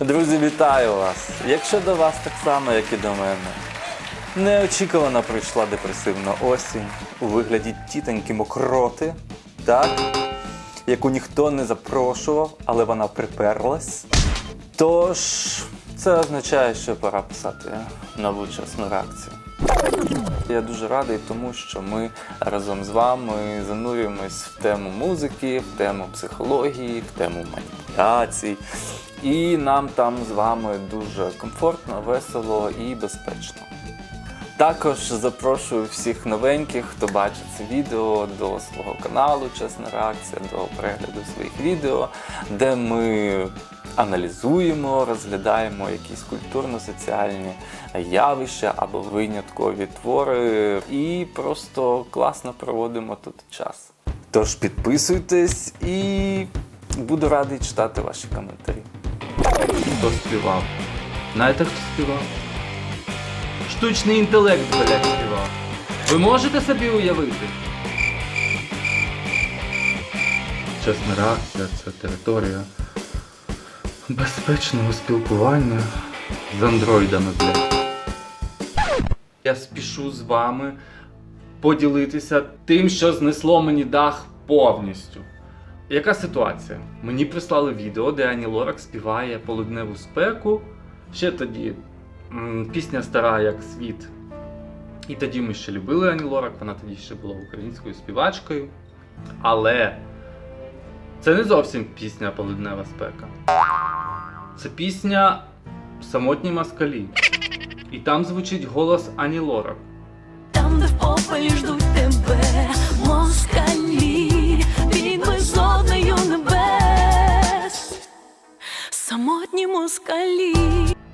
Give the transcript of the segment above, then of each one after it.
Друзі, вітаю вас! Якщо до вас так само, як і до мене, неочікувано прийшла депресивна осінь у вигляді тітоньки мокроти, так? яку ніхто не запрошував, але вона приперлась. Тож, це означає, що пора писати нову чесну реакцію. Я дуже радий, тому що ми разом з вами занурюємось в тему музики, в тему психології, в тему маніпуляцій. І нам там з вами дуже комфортно, весело і безпечно. Також запрошую всіх новеньких, хто бачить це відео до свого каналу Чесна реакція, до перегляду своїх відео, де ми аналізуємо, розглядаємо якісь культурно-соціальні явища або виняткові твори, і просто класно проводимо тут час. Тож підписуйтесь і буду радий читати ваші коментарі. Хто співав? Знаєте, хто співав? Штучний інтелект, блядь, співав. Ви можете собі уявити? Чесна реакція це територія безпечного спілкування з андроїдами, блядь. Я спішу з вами поділитися тим, що знесло мені дах повністю. Яка ситуація? Мені прислали відео, де Ані Лорак співає полудневу спеку. Ще тоді пісня стара як світ. І тоді ми ще любили Ані Лорак, вона тоді ще була українською співачкою. Але це не зовсім пісня Полуднева спека. Це пісня Самотні москалі. І там звучить голос Ані Лорак. Там, де в попелі ждуть тебе, москалі, під безоднею небес, самотні москалі.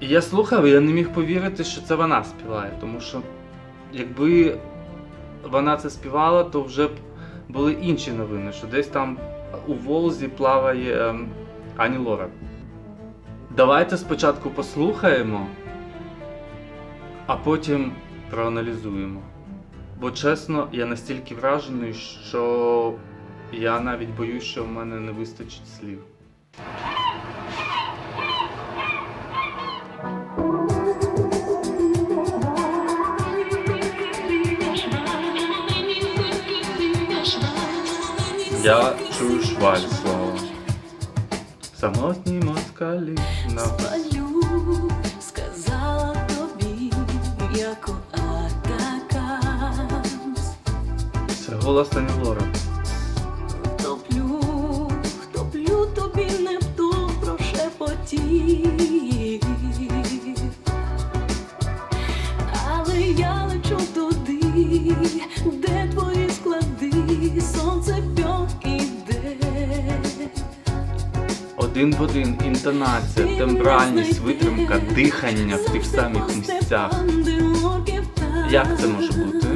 І я слухав, і я не міг повірити, що це вона співає, тому що якби вона це співала, то вже б були інші новини, що десь там у Волзі плаває ем, Ані Лорак. Давайте спочатку послухаємо, а потім проаналізуємо. Бо чесно, я настільки вражений, що я навіть боюсь, що в мене не вистачить слів. Я чую шваль слова. Самотні москалі на Спалю, сказала тобі, м'яко атакамс. це голос Ані Лорак. Втоплю, втоплю тобі не Нептун прошепотів. Але я лечу туди, де твої Один в один інтонація, тембральність, витримка, дихання в тих самих місцях. Як це може бути?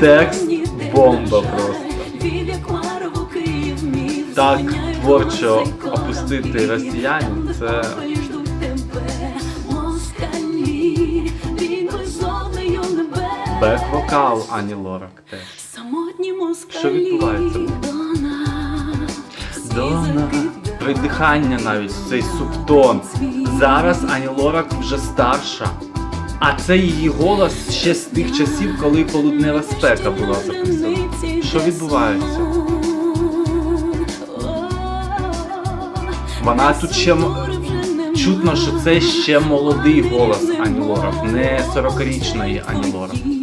Текст бомба просто. Так творчо опустити росіянин, це- небес. Бек-вокал Ані Лорак теж. Самотні москалі Що відбувається? Дона. Придихання навіть цей субтон. Зараз Ані Лорак вже старша. А це її голос ще з тих часів, коли полуднева спека була записана. Що відбувається? Вона тут ще Чутно, що це ще молодий голос Ані Лорак, не 40-річної Ані Лорак.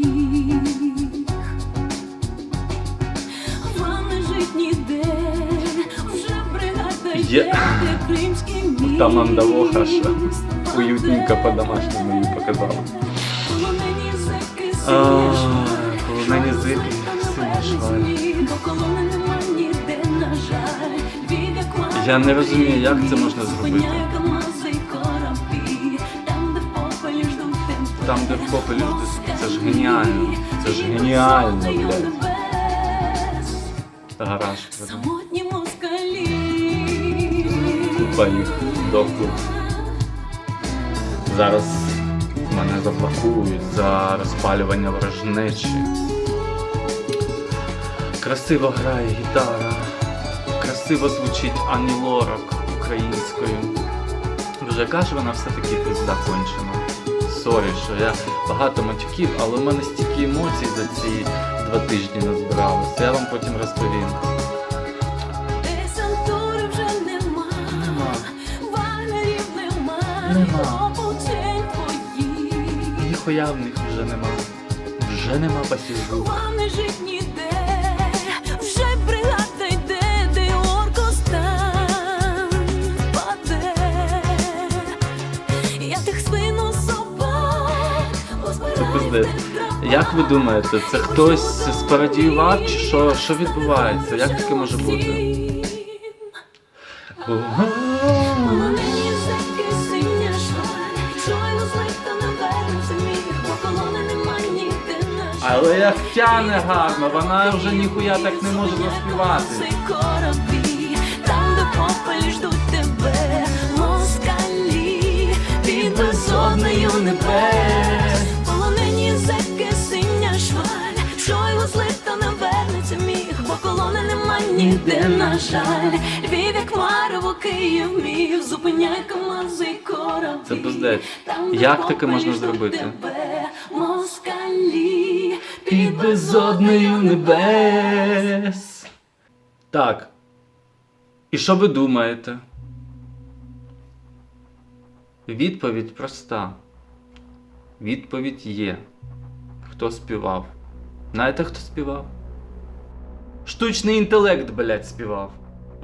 Шваль. на верниць мій, бо колони нема ніде, на жаль. Від Якмарову Я не розумію, як це можна зробити. Там, де в попелі Там, це ж геніально. Це ж геніально, блядь. Гараж. Самотні москалі. Їх дохлих. Зараз мене заблокують за розпалювання ворожнечі. Красиво грає гітара, красиво звучить Ані Лорак українською. Боже, яка ж вона все-таки пизда кончена. Сорі, що я багато матюків, але в мене стільки емоцій за ці два тижні назбиралося. Я вам потім розповім. Нема. Ніхуя в них вже нема. Вже нема пасіжу. Вам не жить ніде, вже бригада йде, де оркостан паде. Я тих спину собак. Як ви думаєте, це хтось спарадіював чи що, що відбувається? Як таке може бути? Але як тяне гарно, вона вже ніхуя так не може заспівати. Там, де попелі ждуть тебе, москалі, під безоднею небес. Полонені зеки синя шваль, що його злита навернеться міг, бо колони нема ніде, на жаль. Львів, як Марево, Київ міг, зупиняй камази й корабель. Це пиздець. Як таке можна зробити? тебе, Під безоднею небес. Так. І що ви думаєте? Відповідь проста. Відповідь є. Хто співав? Знаєте, хто співав? Штучний інтелект, блядь, співав.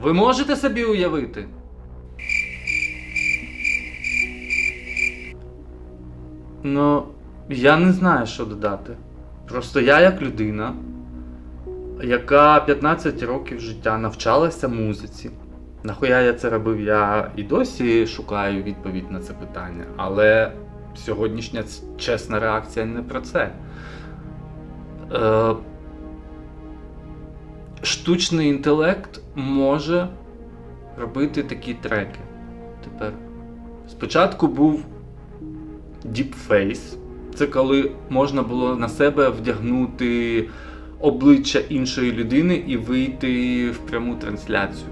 Ви можете собі уявити? Ну, я не знаю, що додати. Просто я, як людина, яка 15 років життя навчалася музиці. Нахуя я це робив? Я і досі шукаю відповідь на це питання. Але сьогоднішня чесна реакція не про це. Е, штучний інтелект може робити такі треки. Тепер. Спочатку був Deepface. Це коли можна було на себе вдягнути обличчя іншої людини і вийти в пряму трансляцію.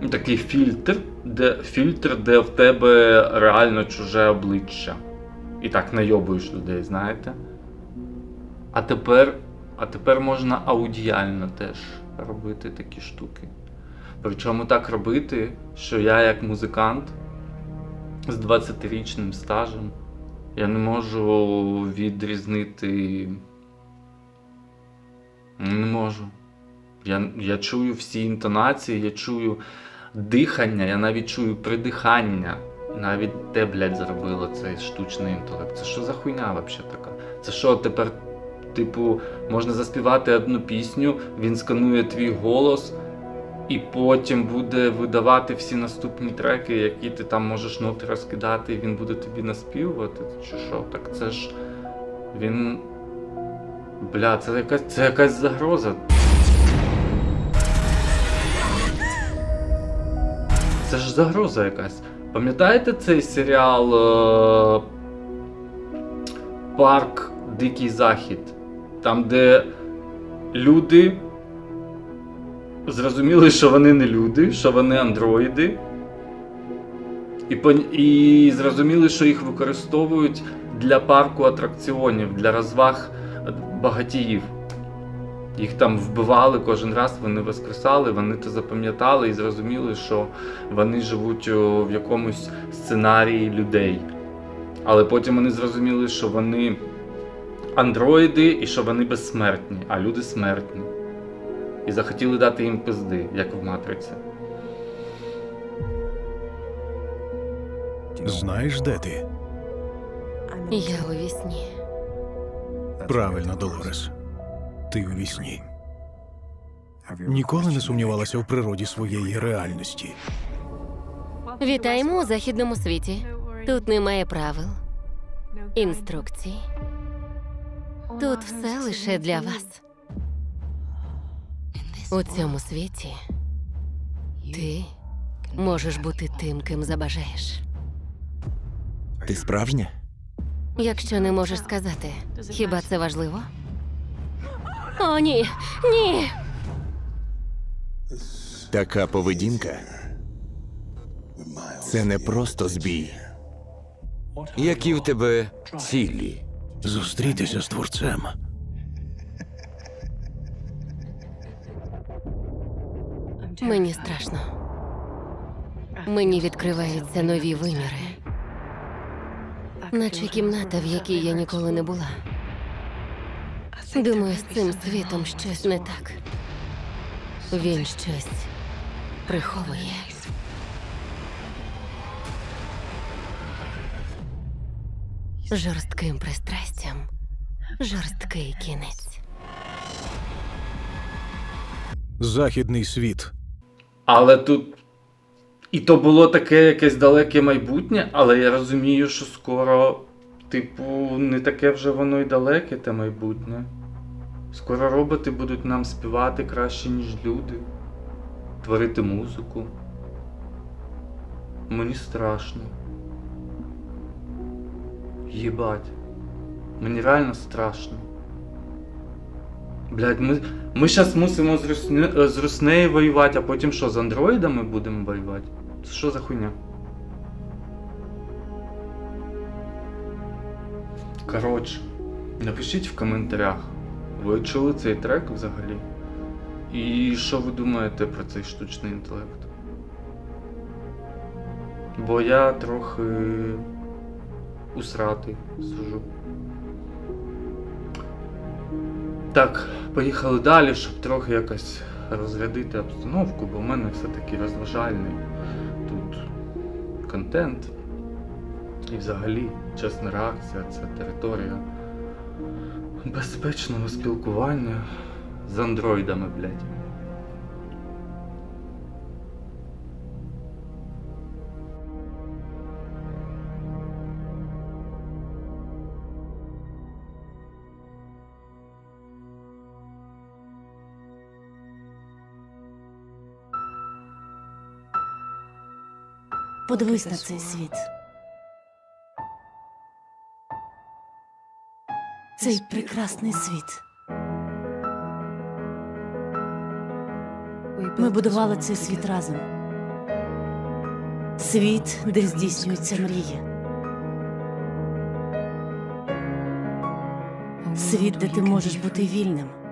Ну, Такий фільтр, де, фільтр, де в тебе реально чуже обличчя. І так найобуєш людей, знаєте? А тепер, а тепер можна аудіально теж робити такі штуки. Причому так робити, що я як музикант з 20-річним стажем я не можу відрізнити. Не можу. Я, я чую всі інтонації, я чую дихання, я навіть чую придихання. Навіть те, блядь, зробило цей штучний інтелект. Це що за хуйня взагалі така? Це що тепер, типу, можна заспівати одну пісню, він сканує твій голос, і потім буде видавати всі наступні треки, які ти там можеш ноти розкидати, і він буде тобі наспівувати. Чи що? Так це ж він. Бля, це якась, це якась загроза. Це ж загроза якась. Пам'ятаєте цей серіал е... Парк Дикий Захід? Там, де люди зрозуміли, що вони не люди, що вони андроїди. І, і зрозуміли, що їх використовують для парку атракціонів, для розваг багатіїв. Їх там вбивали кожен раз, вони воскресали, вони це запам'ятали і зрозуміли, що вони живуть в якомусь сценарії людей. Але потім вони зрозуміли, що вони андроїди і що вони безсмертні, а люди смертні. І захотіли дати їм пизди, як в матриці. Знаєш, де ти? Я у вісні. Правильно, Долорес. Ти у вісні. Ніколи не сумнівалася в природі своєї реальності. Вітаємо у західному світі. Тут немає правил, інструкцій. Тут все лише для вас. У цьому світі ти можеш бути тим, ким забажаєш. Ти справжня? Якщо не можеш сказати, хіба це важливо? О, ні, ні. Така поведінка це не просто збій. Які в тебе цілі? Зустрітися з творцем. Мені страшно. Мені відкриваються нові виміри. Наче кімната, в якій я ніколи не була. Думаю, з цим світом щось не так. Він щось приховує. Жорстким пристрастям. Жорсткий кінець. Західний світ. Але тут. І то було таке якесь далеке майбутнє, але я розумію, що скоро, типу, не таке вже воно й далеке, те майбутнє. Скоро роботи будуть нам співати краще, ніж люди, творити музику. Мені страшно. Єбать. Мені реально страшно. Блядь, ми, ми зараз мусимо з, Русне, е, з Руснею воювати, а потім що, з андроїдами будемо воювати? Це що за хуйня? Коротше, напишіть в коментарях, ви чули цей трек взагалі? І що ви думаєте про цей штучний інтелект? Бо я трохи усратий сижу. Так, поїхали далі, щоб трохи якось розрядити обстановку, бо в мене все-таки розважальний тут контент. І взагалі чесна реакція це територія безпечного спілкування з андроїдами, блядь. Подивись на цей світ. Цей прекрасний світ. Ми будували цей світ разом. Світ, де здійснюються мрії. Світ, де ти можеш бути вільним.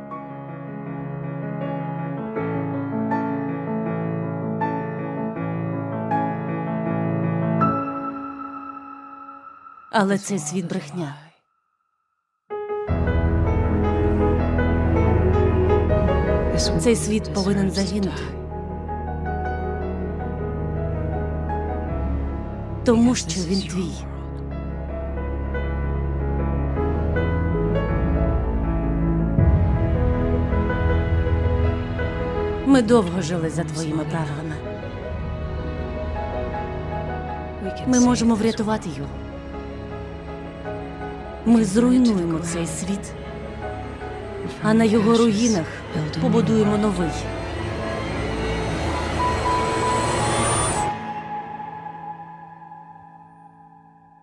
Але цей світ брехня. Цей світ повинен загинути. Тому що він твій. Ми довго жили за твоїми правилами. Ми можемо врятувати його. Ми зруйнуємо цей світ, а на його руїнах побудуємо новий.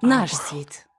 Наш світ.